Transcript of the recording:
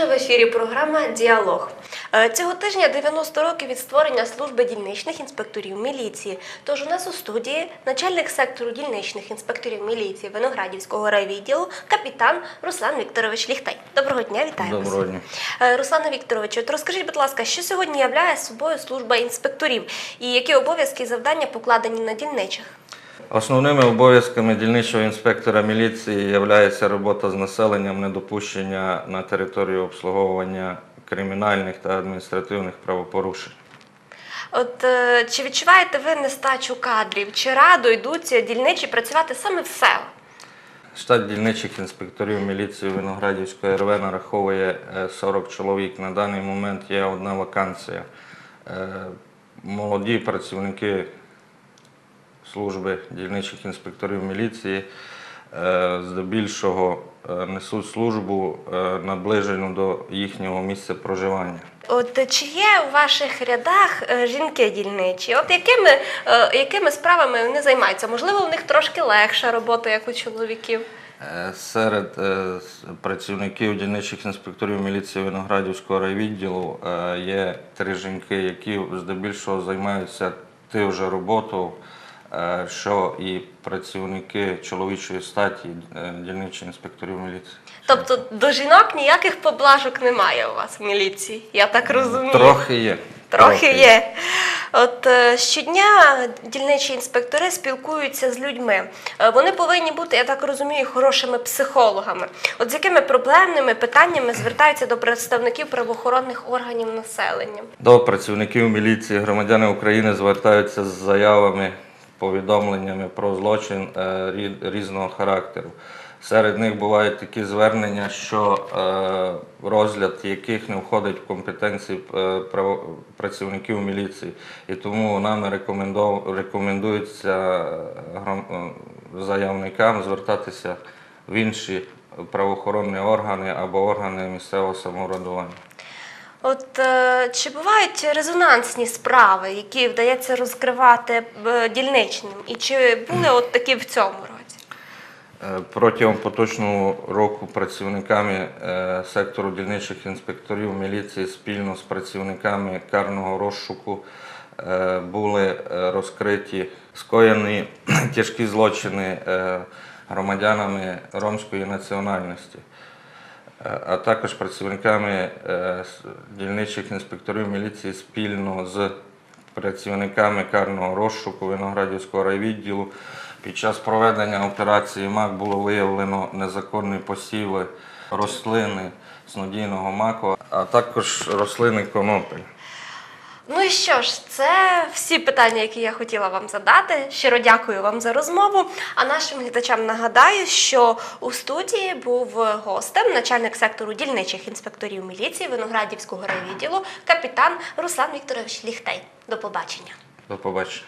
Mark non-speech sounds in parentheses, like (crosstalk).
Отже, в ефірі програма Діалог. Е, Цього тижня 90 років від створення служби дільничних інспекторів міліції. Тож у нас у студії начальник сектору дільничних інспекторів міліції Виноградівського райвідділу, капітан Руслан Вікторович Ліхтай. Доброго дня, вітаю вас. Доброго дня. Е, Руслане Вікторовичу, от розкажіть, будь ласка, що сьогодні являє собою служба інспекторів і які обов'язки і завдання покладені на дільничих? Основними обов'язками дільничого інспектора міліції є робота з населенням, недопущення на територію обслуговування кримінальних та адміністративних правопорушень. От е, чи відчуваєте ви нестачу кадрів? Чи радо йдуть дільничі працювати саме в село? Штат дільничих інспекторів міліції Виноградівської РВ нараховує е, 40 чоловік. На даний момент є одна вакансія. Е, Молоді працівники служби дільничих інспекторів міліції е, здебільшого е, несуть службу е, наближену до їхнього місця проживання. От чи є у ваших рядах жінки дільничі? От якими, якими справами вони займаються? Можливо, у них трошки легша робота, як у чоловіків? Серед працівників дільничих інспекторів міліції Виноградівського райвідділу є три жінки, які здебільшого займаються тим же роботою, що і працівники чоловічої статі е, дільничих інспекторів міліції. Тобто до жінок ніяких поблажок немає у вас в міліції, я так розумію. Трохи є. Трохи є. От е, щодня дільничі інспектори спілкуються з людьми. Е, Вони повинні бути, я так розумію, хорошими психологами. От з якими проблемними питаннями звертаються до представників правоохоронних органів населення? До працівників міліції громадяни України звертаються з заявами, повідомленнями про злочин е, різного характеру. Серед них бувають такі звернення, що е, розгляд яких не входить в компетенції е, працівників міліції. І тому нами рекомендується заявникам звертатися в інші правоохоронні органи або органи місцевого самоврядування. От е, чи бувають резонансні справи, які вдається розкривати е, дільничним? І чи були от такі в цьому році? Е, Протягом поточного року працівниками сектору дільничих інспекторів міліції спільно з працівниками карного розшуку були розкриті скоєні (clears throat) тяжкі злочини громадянами ромської національності. А також працівниками е, дільничих інспекторів міліції спільно з працівниками карного розшуку Виноградівського райвідділу. Під час проведення операції МАК було виявлено незаконні посіви рослини снодійного маку, а також рослини конопель. Ну і що ж, це всі питання, які я хотіла вам задати. Щиро дякую вам за розмову. А нашим глядачам нагадаю, що у студії був гостем начальник сектору дільничих інспекторів міліції Виноградівського райвідділу, капітан Руслан Вікторович Ліхтей. До побачення. До побачення.